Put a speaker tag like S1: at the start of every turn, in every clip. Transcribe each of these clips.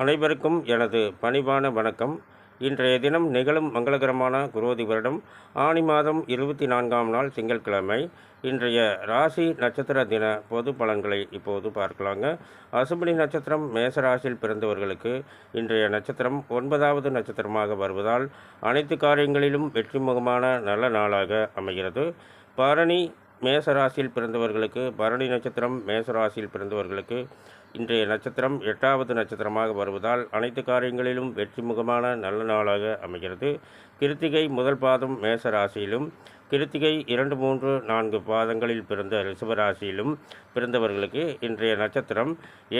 S1: அனைவருக்கும் எனது பணிவான வணக்கம். இன்றைய தினம் நிகழும் மங்களகரமான குரோதி வருடம் ஆனி மாதம் இருபத்தி நான்காம் நாள் திங்கட்கிழமை இன்றைய ராசி நட்சத்திர தின பொது பலன்களை இப்போது பார்க்கலாங்க. அசுபனி நட்சத்திரம் மேசராசியில் பிறந்தவர்களுக்கு இன்றைய நட்சத்திரம் ஒன்பதாவது நட்சத்திரமாக வருவதால் அனைத்து காரியங்களிலும் வெற்றிமுகமான நல்ல நாளாக அமைகிறது. பரணி மேசராசியில் பிறந்தவர்களுக்கு பரணி நட்சத்திரம் மேசராசியில் பிறந்தவர்களுக்கு இன்றைய நட்சத்திரம் எட்டாவது நட்சத்திரமாக வருவதால் அனைத்து காரியங்களிலும் வெற்றிமுகமான நல்ல நாளாக அமைகிறது. கிருத்திகை முதல் பாதம் மேச ராசியிலும் கிருத்திகை இரண்டு மூன்று நான்கு பாதங்களில் பிறந்த ரிஷபராசியிலும் பிறந்தவர்களுக்கு இன்றைய நட்சத்திரம்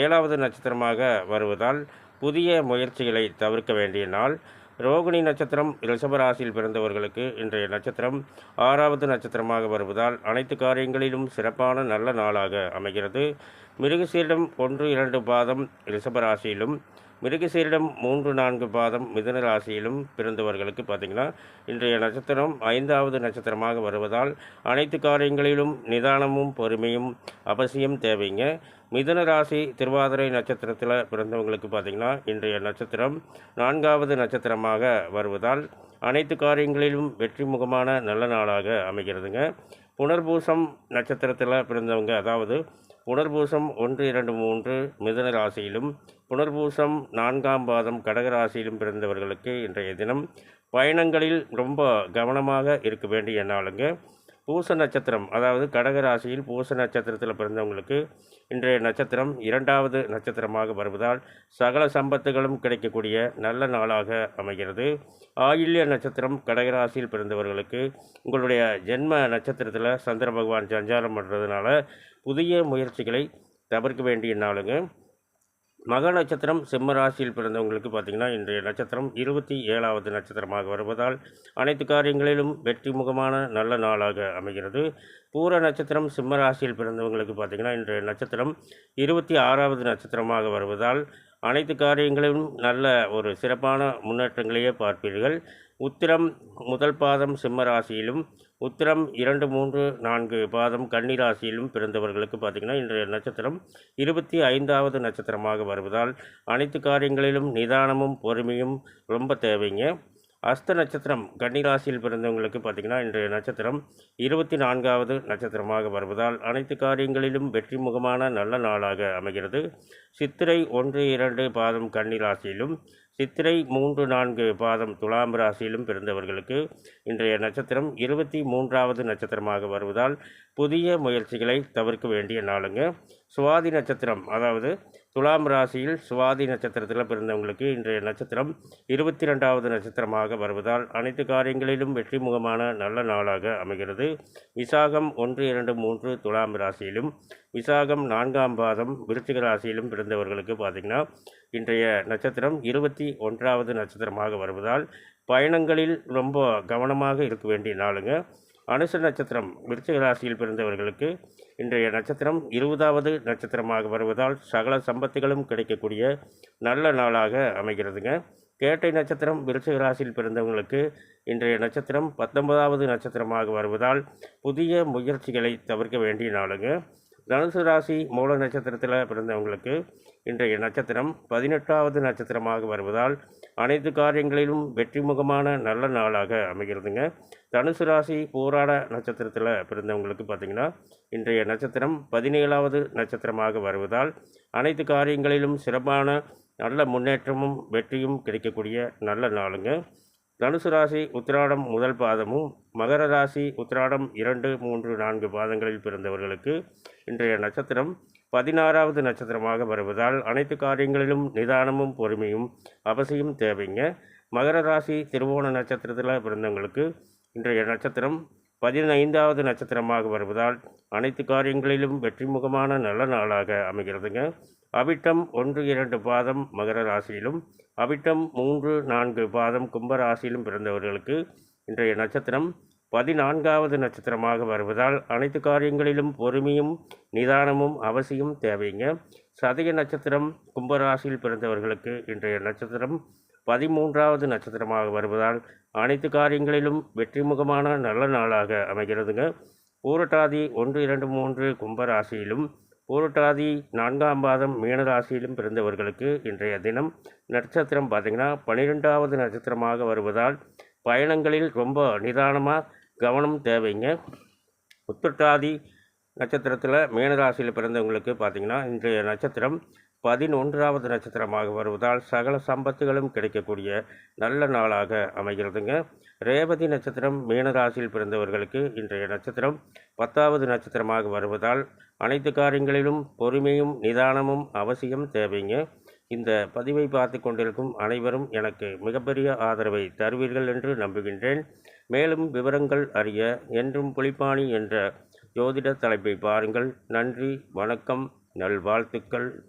S1: ஏழாவது நட்சத்திரமாக வருவதால் புதிய முயற்சிகளை தவிர்க்க வேண்டிய நாள். ரோகிணி நட்சத்திரம் ரிஷபராசியில் பிறந்தவர்களுக்கு இன்றைய நட்சத்திரம் ஆறாவது நட்சத்திரமாக வருவதால் அனைத்து காரியங்களிலும் சிறப்பான நல்ல நாளாக அமைகிறது. மிருகசீரிடம் ஒன்று இரண்டு பாதம் ரிஷபராசியிலும் மிருகசீரிடம் மூன்று நான்கு பாதம் மிதுன ராசியிலும் பிறந்தவர்களுக்கு பார்த்திங்கன்னா இன்றைய நட்சத்திரம் ஐந்தாவது நட்சத்திரமாக வருவதால் அனைத்து காரியங்களிலும் நிதானமும் பொறுமையும் அவசியம் தேவைங்க. மிதுன ராசி திருவாதிரை நட்சத்திரத்தில் பிறந்தவங்களுக்கு பார்த்திங்கன்னா இன்றைய நட்சத்திரம் நான்காவது நட்சத்திரமாக வருவதால் அனைத்து காரியங்களிலும் வெற்றி முகமான நல்ல நாளாக அமைகிறதுங்க. புனர்பூசம் நட்சத்திரத்தில் பிறந்தவங்க அதாவது புனர்பூசம் ஒன்று இரண்டு மூன்று மிதுன ராசியிலும் புனர்பூசம் நான்காம் பாதம் கடகராசியிலும் பிறந்தவர்களுக்கு இன்றைய தினம் பயணங்களில் ரொம்ப கவனமாக இருக்க வேண்டிய நாளுங்க. பூச நட்சத்திரம் அதாவது கடக ராசியில் பூச நட்சத்திரத்தில் பிறந்தவங்களுக்கு இன்றைய நட்சத்திரம் இரண்டாவது நட்சத்திரமாக வருவதால் சகல சம்பத்துகளும் கிடைக்கக்கூடிய நல்ல நாளாக அமைகிறது. ஆயில்ய நட்சத்திரம் கடகராசியில் பிறந்தவர்களுக்கு உங்களுடைய ஜென்ம நட்சத்திரத்தில் சந்திர பகவான் சஞ்சாரம் பண்ணுறதுனால புதிய முயற்சிகளை தவிர்க்க வேண்டிய நாளுங்க. மக நட்சத்திரம் சிம்ம ராசியில் பிறந்தவங்களுக்கு பார்த்திங்கன்னா இன்றைய நட்சத்திரம் இருபத்தி ஏழாவது நட்சத்திரமாக வருவதால் அனைத்து காரியங்களிலும் வெற்றி முகமான நல்ல நாளாக அமைகிறது. பூர நட்சத்திரம் சிம்ம ராசியில் பிறந்தவங்களுக்கு பார்த்திங்கன்னா இன்றைய நட்சத்திரம் இருபத்தி ஆறாவது நட்சத்திரமாக வருவதால் அனைத்து காரியங்களிலும் நல்ல ஒரு சிறப்பான முன்னேற்றங்களையே பார்ப்பீர்கள். உத்திரம் முதல் பாதம் சிம்ம ராசியிலும் உத்திரம் இரண்டு மூன்று நான்கு பாதம் கன்னி ராசியிலும் பிறந்தவர்களுக்கு பார்த்திங்கன்னா இன்றைய நட்சத்திரம் இருபத்தி ஐந்தாவது நட்சத்திரமாக வருவதால் அனைத்து காரியங்களிலும் நிதானமும் பொறுமையும் ரொம்ப தேவைங்க. அஸ்த நட்சத்திரம் கன்னிராசியில் பிறந்தவங்களுக்கு பார்த்திங்கன்னா இன்றைய நட்சத்திரம் இருபத்தி நான்காவது நட்சத்திரமாக வருவதால் அனைத்து காரியங்களிலும் வெற்றி முகமான நல்ல நாளாக அமைகிறது. சித்திரை ஒன்று இரண்டு பாதம் கன்னிராசியிலும் சித்திரை மூன்று நான்கு பாதம் துலாம் ராசியிலும் பிறந்தவர்களுக்கு இன்றைய நட்சத்திரம் இருபத்தி மூன்றாவது நட்சத்திரமாக வருவதால் புதிய முயற்சிகளை தவிர்க்க வேண்டிய நாளுங்க. சுவாதி நட்சத்திரம் அதாவது துலாம் ராசியில் சுவாதி நட்சத்திரத்தில் பிறந்தவங்களுக்கு இன்றைய நட்சத்திரம் இருபத்தி ரெண்டாவது நட்சத்திரமாக வருவதால் அனைத்து காரியங்களிலும் வெற்றி முகமான நல்ல நாளாக அமைகிறது. விசாகம் ஒன்று இரண்டு மூன்று துலாம் ராசியிலும் விசாகம் நான்காம் பாதம் விருச்சிக ராசியிலும் பிறந்தவர்களுக்கு பார்த்திங்கன்னா இன்றைய நட்சத்திரம் இருபத்தி ஒன்றாவது நட்சத்திரமாக வருவதால் பயணங்களில் ரொம்ப கவனமாக இருக்க வேண்டிய நாளுங்க. அனுச நட்சத்திரம் விருச்சிக ராசியில் பிறந்தவர்களுக்கு இன்றைய நட்சத்திரம் இருபதாவது நட்சத்திரமாக வருவதால் சகல சம்பத்துகளும் கிடைக்கக்கூடிய நல்ல நாளாக அமைகிறதுங்க. கேட்டை நட்சத்திரம் விருச்சிக ராசியில் பிறந்தவங்களுக்கு இன்றைய நட்சத்திரம் பத்தொன்பதாவது நட்சத்திரமாக வருவதால் புதிய முயற்சிகளை தவிர்க்க வேண்டிய நாளுங்க. தனுசு ராசி மூல நட்சத்திரத்தில் பிறந்தவங்களுக்கு இன்றைய நட்சத்திரம் பதினெட்டாவது நட்சத்திரமாக வருவதால் அனைத்து காரியங்களிலும் வெற்றிமுகமான நல்ல நாளாக அமைகிறதுங்க. தனுசு ராசி போராட நட்சத்திரத்தில் பிறந்தவங்களுக்கு பார்த்திங்கன்னா இன்றைய நட்சத்திரம் பதினேழாவது நட்சத்திரமாக வருவதால் அனைத்து காரியங்களிலும் சிறப்பான நல்ல முன்னேற்றமும் வெற்றியும் கிடைக்கக்கூடிய நல்ல நாளுங்க. தனுசு ராசி உத்திராடம் முதல் பாதமும் மகர ராசி உத்திராடம் இரண்டு மூன்று நான்கு பாதங்களில் பிறந்தவர்களுக்கு இன்றைய நட்சத்திரம் பதினாறாவது நட்சத்திரமாக வருவதால் அனைத்து காரியங்களிலும் நிதானமும் பொறுமையும் அவசியம் தேவைங்க. மகர ராசி திருவோண நட்சத்திரத்தில் பிறந்தவங்களுக்கு இன்றைய நட்சத்திரம் பதினைந்தாவது நட்சத்திரமாக வருவதால் அனைத்து காரியங்களிலும் வெற்றிமுகமான நல்ல நாளாக அமைகிறதுங்க. அவிட்டம் ஒன்று இரண்டு பாதம் மகர ராசியிலும் அவிட்டம் மூன்று நான்கு பாதம் கும்ப ராசியிலும் பிறந்தவர்களுக்கு இன்றைய நட்சத்திரம் பதினான்காவது நட்சத்திரமாக வருவதால் அனைத்து காரியங்களிலும் பொறுமையும் நிதானமும் அவசியம் தேவைங்க. சதய நட்சத்திரம் கும்பராசியில் பிறந்தவர்களுக்கு இன்றைய நட்சத்திரம் பதிமூன்றாவது நட்சத்திரமாக வருவதால் அனைத்து காரியங்களிலும் வெற்றிமுகமான நல்ல நாளாக அமைகிறதுங்க. பூரட்டாதி ஒன்று இரண்டு மூன்று கும்பராசியிலும் பூரட்டாதி நான்காம் பாதம் மீனராசியிலும் பிறந்தவர்களுக்கு இன்றைய தினம் நட்சத்திரம் பார்த்திங்கன்னா பன்னிரெண்டாவது நட்சத்திரமாக வருவதால் பயணங்களில் ரொம்ப நிதானமாக கவனம் தேவைங்க. உத்திரட்டாதி நட்சத்திரத்தில் மீனராசியில் பிறந்தவங்களுக்கு பார்த்திங்கன்னா இன்றைய நட்சத்திரம் பதினொன்றாவது நட்சத்திரமாக வருவதால் சகல சம்பத்துகளும் கிடைக்கக்கூடிய நல்ல நாளாக அமைகிறதுங்க. ரேவதி நட்சத்திரம் மீனராசியில் பிறந்தவர்களுக்கு இன்றைய நட்சத்திரம் பத்தாவது நட்சத்திரமாக வருவதால் அனைத்து காரியங்களிலும் பொறுமையும் நிதானமும் அவசியம் தேவைங்க. இந்த பதிவை பார்த்து கொண்டிருக்கும் அனைவரும் எனக்கு மிகப்பெரிய ஆதரவை தருவீர்கள் என்று நம்புகின்றேன். மேலும் விவரங்கள் அறிய என்றும் புலிப்பாணி என்ற ஜோதிட தலைப்பை பாருங்கள். நன்றி வணக்கம் நல்வாழ்த்துக்கள்.